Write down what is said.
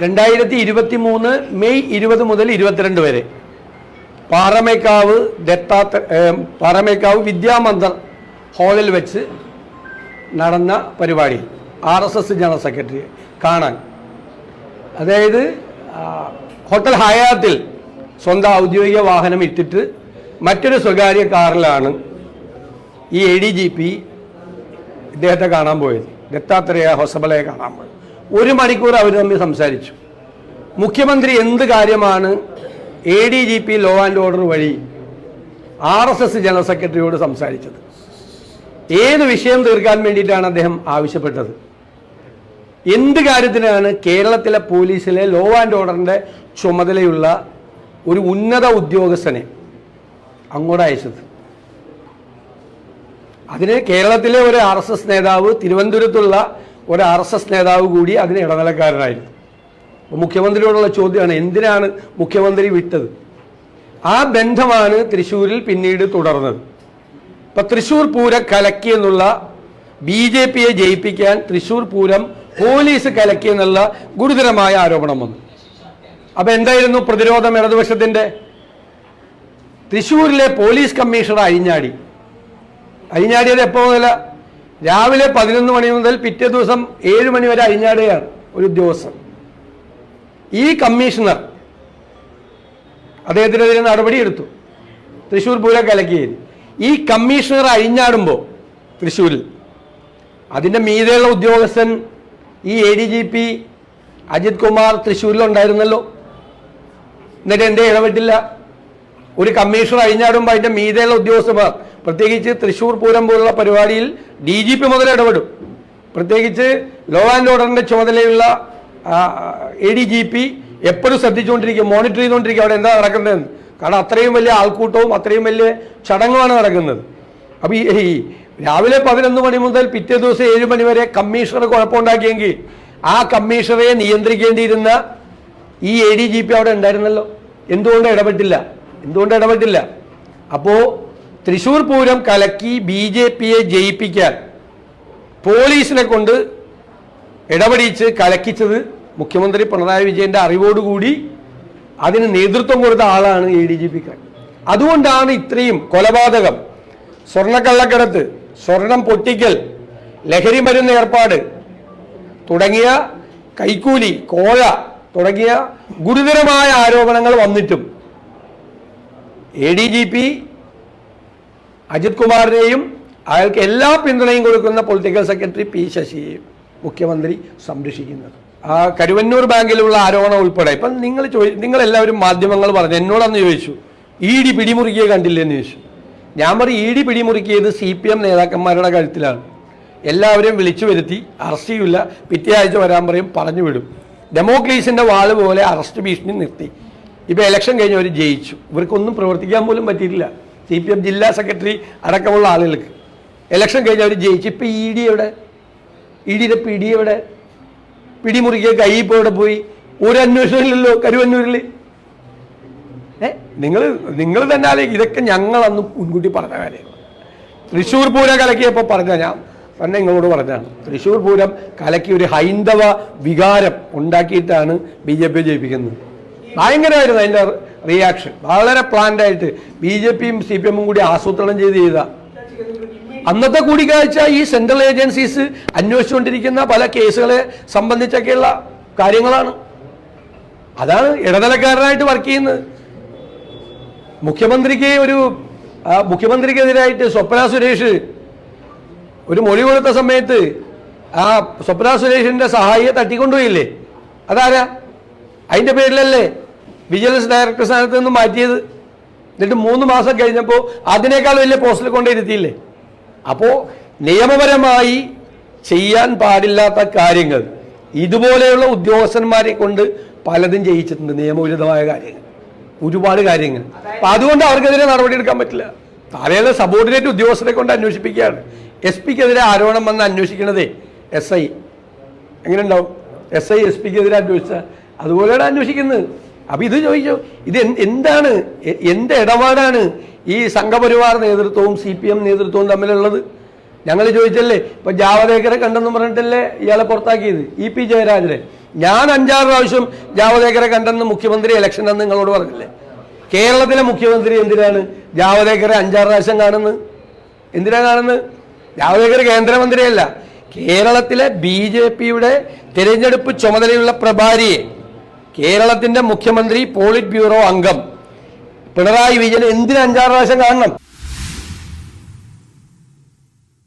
രണ്ടായിരത്തി ഇരുപത്തി മൂന്ന് മെയ് ഇരുപത് മുതൽ ഇരുപത്തിരണ്ട് വരെ. പാറമേക്കാവ് ദത്താത്ര പാറമേക്കാവ് വിദ്യാമന്ദർ ഹാളിൽ വെച്ച് നടന്ന പരിപാടി R S S general secretary കാണാൻ. അതായത് ഹോട്ടൽ ഹയാത്തിൽ സ്വന്തം ഔദ്യോഗിക വാഹനം ഇട്ടിട്ട് മറ്റൊരു സ്വകാര്യ കാറിലാണ് ഈ എ ഡി ജി പി ഇദ്ദേഹത്തെ കാണാൻ പോയത്. ദത്താത്രേയ ഹൊസബലയെ കാണാൻ പോയത്. ഒരു മണിക്കൂർ അവർ തമ്മിൽ സംസാരിച്ചു. മുഖ്യമന്ത്രി എന്ത് കാര്യമാണ് A D G P law and order വഴി ആർ എസ് എസ് ജനറൽ സെക്രട്ടറിയോട് സംസാരിച്ചത്? ഏത് വിഷയം തീർക്കാൻ വേണ്ടിയിട്ടാണ് അദ്ദേഹം ആവശ്യപ്പെട്ടത്? എന്ത് കാര്യത്തിനാണ് കേരളത്തിലെ പോലീസിലെ ലോ ആൻഡ് ഓർഡറിന്റെ ചുമതലയുള്ള ഒരു ഉന്നത ഉദ്യോഗസ്ഥനെ അങ്ങോട്ട് അയച്ചത്? അതിന് കേരളത്തിലെ ഒരു ആർ എസ് എസ് നേതാവ് തിരുവനന്തപുരത്തുള്ള ഒരു ആർ എസ് എസ് നേതാവ് കൂടി അതിന് ഇടനിലക്കാരനായിരുന്നു. അപ്പോൾ മുഖ്യമന്ത്രിയോടുള്ള ചോദ്യമാണ് എന്തിനാണ് മുഖ്യമന്ത്രി വിട്ടത്? ആ ബന്ധമാണ് തൃശ്ശൂരിൽ പിന്നീട് തുടർന്നത്. ഇപ്പം തൃശ്ശൂർ പൂരം കലക്കി എന്നുള്ള ബി ജെ പിയെ ജയിപ്പിക്കാൻ തൃശ്ശൂർ പൂരം പോലീസ് കലക്കി എന്നുള്ള ഗുരുതരമായ ആരോപണം വന്നു. അപ്പം എന്തായിരുന്നു പ്രതിരോധം ഇടതുപക്ഷത്തിന്റെ തൃശ്ശൂരിലെ പോലീസ് കമ്മീഷണർ അഴിഞ്ഞാടി. അഴിഞ്ഞാടിയത് എപ്പോൾ മുതല? രാവിലെ പതിനൊന്ന് മണി മുതൽ പിറ്റേ ദിവസം ഏഴ് മണി വരെ അഴിഞ്ഞാടുകയാണ് ഒരു ഉദ്യോഗസ്ഥൻ. ഈ കമ്മീഷണർ അദ്ദേഹത്തിനെതിരെ നടപടിയെടുത്തു. തൃശ്ശൂർ പൂരം കലക്കിയിൽ ഈ കമ്മീഷണർ അഴിഞ്ഞാടുമ്പോൾ തൃശ്ശൂരിൽ അതിന്റെ മീതെയുള്ള ഉദ്യോഗസ്ഥൻ ഈ A D G P Ajith Kumar തൃശ്ശൂരിലുണ്ടായിരുന്നല്ലോ എന്നിട്ട് എന്തേ ഇടപെട്ടില്ല? ഒരു കമ്മീഷണർ അഴിഞ്ഞാടുമ്പോൾ അതിന്റെ മീതെയുള്ള ഉദ്യോഗസ്ഥന്മാർ പ്രത്യേകിച്ച് തൃശ്ശൂർ പൂരം പോലുള്ള പരിപാടിയിൽ ഡി ജി പി മുതൽ ഇടപെടും. പ്രത്യേകിച്ച് ലോ ആൻഡ് ഓർഡറിന്റെ ചുമതലയുള്ള എ ഡി ജി പി എപ്പോഴും ശ്രദ്ധിച്ചുകൊണ്ടിരിക്കും മോണിറ്റർ ചെയ്തുകൊണ്ടിരിക്കും അവിടെ എന്താ നടക്കുന്നതെന്ന്. കാരണം അത്രയും വലിയ ആൾക്കൂട്ടവും അത്രയും വലിയ ചടങ്ങുമാണ് നടക്കുന്നത്. അപ്പോൾ ഈ രാവിലെ പതിനൊന്ന് മണി മുതൽ പിറ്റേ ദിവസം ഏഴ് മണി വരെ കമ്മീഷണർ കുഴപ്പമുണ്ടാക്കിയെങ്കിൽ ആ കമ്മീഷണറെ നിയന്ത്രിക്കേണ്ടിയിരുന്ന ഈ എ ഡി ജി പി അവിടെ ഉണ്ടായിരുന്നല്ലോ. എന്തുകൊണ്ട് ഇടപെട്ടില്ല? എന്തുകൊണ്ട് ഇടപെട്ടില്ല? അപ്പോൾ തൃശ്ശൂർ പൂരം കലക്കി ബി ജെ പിയെ ജയിപ്പിക്കാൻ പോലീസിനെ കൊണ്ട് ഇടപെടിച്ച് കലക്കിച്ചത് മുഖ്യമന്ത്രി പിണറായി വിജയന്റെ അറിവോടുകൂടി അതിന് നേതൃത്വം കൊടുത്ത ആളാണ് എ ഡി ജി പി അതുകൊണ്ടാണ് ഇത്രയും കൊലപാതകം. സ്വർണക്കള്ളക്കടത്ത് സ്വർണം പൊട്ടിക്കൽ ലഹരി മരുന്ന് ഏർപ്പാട് തുടങ്ങിയ കൈക്കൂലി കോഴ തുടങ്ങിയ ഗുരുതരമായ ആരോപണങ്ങൾ വന്നിട്ടും A D G P Ajith കുമാറിനെയും അയാൾക്ക് എല്ലാ പിന്തുണയും കൊടുക്കുന്ന പൊളിറ്റിക്കൽ സെക്രട്ടറി പി ശശിയെയും മുഖ്യമന്ത്രി സംരക്ഷിക്കുന്നത്. ആ കരുവന്നൂർ ബാങ്കിലുള്ള ആരോപണം ഉൾപ്പെടെ ഇപ്പം നിങ്ങൾ ചോദി നിങ്ങളെല്ലാവരും മാധ്യമങ്ങൾ പറഞ്ഞു എന്നോടന്ന് ചോദിച്ചു ഇ ഡി പിടിമുറുക്കിയെ കണ്ടില്ലെന്ന് ചോദിച്ചു. ഞാൻ പറയും ഇ ഡി പിടിമുറുക്കിയത് സി പി എം നേതാക്കന്മാരുടെ കഴുത്തിലാണ്. എല്ലാവരെയും വിളിച്ചു വരുത്തി അറസ്റ്റ് ചെയ്യില്ല പിറ്റേ ആഴ്ച വരാൻ പറയും പറഞ്ഞു വിടും. ഡെമോക്രേസിന്റെ വാൾ പോലെ അറസ്റ്റ് ഭീഷണി നിർത്തി. ഇപ്പോൾ ഇലക്ഷൻ കഴിഞ്ഞ് അവർ ജയിച്ചു. ഇവർക്കൊന്നും പ്രവർത്തിക്കാൻ പോലും പറ്റിയിട്ടില്ല. സി പി എം ജില്ലാ സെക്രട്ടറി അടക്കമുള്ള ആളുകൾക്ക്. ഇലക്ഷൻ കഴിഞ്ഞ് അവർ ജയിച്ചു ഇപ്പം ഇ ഡി എവിടെ? ഇ ഡിയുടെ പിടി എവിടെ? പിടിമുറിക്കുക കൈ ഇപ്പോൾ എവിടെ പോയി. ഒരു അന്വേഷണമില്ലല്ലോ കരുവന്നൂരിൽ ഏ? നിങ്ങൾ നിങ്ങൾ തന്നെ ആലോചിക്കും ഇതൊക്കെ ഞങ്ങളന്ന് മുൻകൂട്ടി പറഞ്ഞ കാര്യം. തൃശ്ശൂർ പൂരം കലക്കിയപ്പോൾ പറഞ്ഞ ഞാൻ തന്നെ നിങ്ങളോട് പറഞ്ഞാണ് തൃശ്ശൂർ പൂരം കലക്കി ഒരു ഹൈന്ദവ വികാരം ഉണ്ടാക്കിയിട്ടാണ് ബി ജെ പി ജയിപ്പിക്കുന്നത്. ഭയങ്കരമായിരുന്നു അതിന്റെ റിയാക്ഷൻ വളരെ പ്ലാൻഡ് ആയിട്ട് ബി ജെ പിയും സി പി എമ്മും കൂടി ആസൂത്രണം ചെയ്ത് ചെയ്ത. അന്നത്തെ കൂടിക്കാഴ്ച ഈ സെൻട്രൽ ഏജൻസീസ് അന്വേഷിച്ചുകൊണ്ടിരിക്കുന്ന പല കേസുകളെ സംബന്ധിച്ചൊക്കെയുള്ള കാര്യങ്ങളാണ്. അതാണ് ഇടനിലക്കാരനായിട്ട് വർക്ക് ചെയ്യുന്നത്. മുഖ്യമന്ത്രിക്ക് ഒരു മുഖ്യമന്ത്രിക്കെതിരായിട്ട് സ്വപ്ന സുരേഷ് ഒരു മൊഴി കൊടുത്ത സമയത്ത് ആ സ്വപ്ന സുരേഷിന്റെ സഹായിയെ തട്ടിക്കൊണ്ടുപോയില്ലേ? അതാരാ? അതിന്റെ പേരിലല്ലേ? വിജിലൻസ് ഡയറക്ടർ സ്ഥാനത്ത് നിന്ന് മാറ്റിയത്. എന്നിട്ട് മൂന്ന് മാസം കഴിഞ്ഞപ്പോൾ അതിനേക്കാൾ വലിയ പോസ്റ്റിൽ കൊണ്ടിരുത്തിയില്ലേ അപ്പോൾ നിയമപരമായി ചെയ്യാൻ പാടില്ലാത്ത കാര്യങ്ങൾ ഇതുപോലെയുള്ള ഉദ്യോഗസ്ഥന്മാരെ കൊണ്ട് പലതും ചെയ്യിച്ചിട്ടുണ്ട് നിയമവിരുദ്ധമായ കാര്യങ്ങൾ ഒരുപാട് കാര്യങ്ങൾ. അപ്പം അതുകൊണ്ട് അവർക്കെതിരെ നടപടിയെടുക്കാൻ പറ്റില്ല. താഴെയുള്ള സബോർഡിനേറ്റ് ഉദ്യോഗസ്ഥരെ കൊണ്ട് അന്വേഷിപ്പിക്കുകയാണ്. എസ് പിക്കെതിരെ ആരോപണം വന്ന് അന്വേഷിക്കണതേ എസ് ഐ എങ്ങനെ ഉണ്ടാവും എസ് ഐ എസ് പിക്കെതിരെ അന്വേഷിച്ച അതുപോലെയാണ് അന്വേഷിക്കുന്നത്. അപ്പൊ ഇത് ചോദിച്ചു ഇത് എന്താണ് എന്റെ ഇടപാടാണ് ഈ സംഘപരിവാർ നേതൃത്വവും സി പി എം നേതൃത്വവും തമ്മിലുള്ളത്? ഞങ്ങൾ ചോദിച്ചല്ലേ ഇപ്പൊ ജാവദേക്കറെ കണ്ടെന്ന് പറഞ്ഞിട്ടല്ലേ ഇയാളെ പുറത്താക്കിയത്? ഇ പി ജയരാജനെ. ഞാൻ അഞ്ചാറ് പ്രാവശ്യം ജാവദേക്കറെ കണ്ടെന്ന് മുഖ്യമന്ത്രി ഇലക്ഷൻ എന്ന് നിങ്ങളോട് പറഞ്ഞില്ലേ? കേരളത്തിലെ മുഖ്യമന്ത്രി എന്തിനാണ് ജാവദേക്കറെ അഞ്ചാറ് പ്രാവശ്യം കാണുന്നത്? എന്തിനാ കാണുന്നത്? ജാവദേക്കർ കേന്ദ്രമന്ത്രിയല്ല. കേരളത്തിലെ ബി ജെ പിയുടെ തിരഞ്ഞെടുപ്പ് ചുമതലയുള്ള പ്രഭാരിയെ കേരളത്തിന്റെ മുഖ്യമന്ത്രി പോളിറ്റ് ബ്യൂറോ അംഗം. പിണറായി വിജയൻ എന്തിന് അഞ്ചാറ് പ്രാവശ്യം കാണണം?